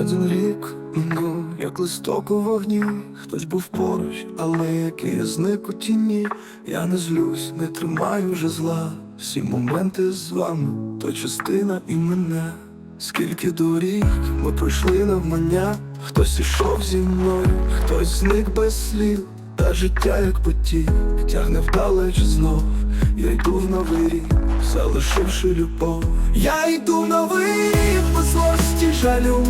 один рік, ну, як листок у вогні, хтось був поруч, але який зник у тіні, я не злюсь, не тримаю вже зла. Всі моменти з вами, то частина і мене. Скільки доріг ми пройшли навмання, хтось ішов зі мною, хтось зник без слів, та життя як потік, тягне вдалеч знов. Я йду в новий рік, залишивши любов. Я йду в новий рік без злості жалю.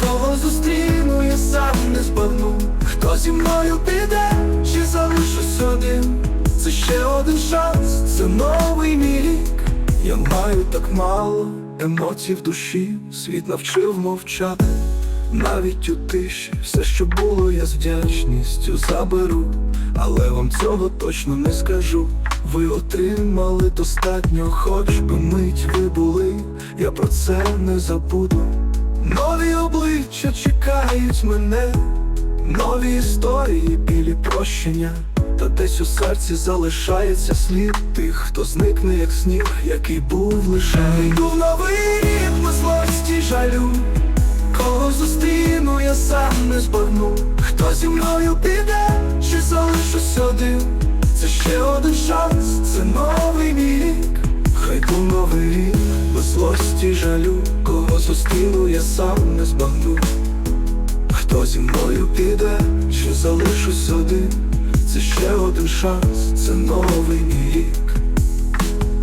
Кого зустріну, я сам не збагну. Хто зі мною піде, чи залишусь один. Це ще один шанс, це новий мій рік. Я маю так мало емоцій в душі, світ навчив мовчати. Навіть у тиші все, що було, я з вдячністю заберу, але вам цього точно не скажу. Ви отримали достатньо, хоч би мить ви були, я про це не забуду. Нові обличчя чекають мене, нові історії, білі прощення. Та десь у серці залишається слід тих, хто зникне, як сніг, який був лише. Йду в новий рік злості жалю. Зі мною піде, чи залишусь один. Це ще один шанс, це новий рік. Хай був новий рік, без злості жалю. Кого зустріну, я сам не збагну. Хто зі мною піде, чи залишусь один. Це ще один шанс, це новий рік.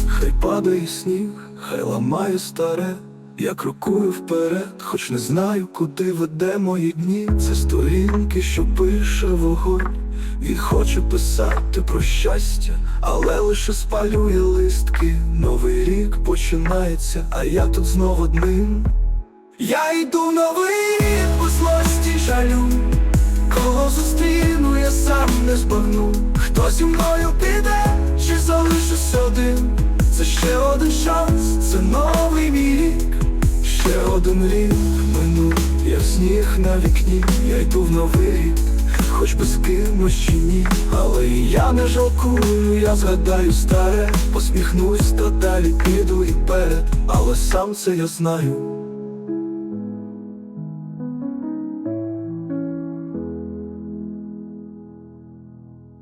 Хай падає сніг, хай ламає старе. Я крокую вперед, хоч не знаю, куди веде мої дні. Це сторінки, що пише вогонь. Він хоче писати про щастя, але лише спалює листки. Новий рік починається, а я тут знов одним. Я йду в новий рік без злості жалю. Кого зустріну, я сам не збагну. Хто зі мною піде, один рік минув, як сніг на вікні. Я йду в новий рік, хоч би з кимось чи ні. Але я не жалкую, я згадаю старе, посміхнусь та далі піду і перед. Але сам це я знаю.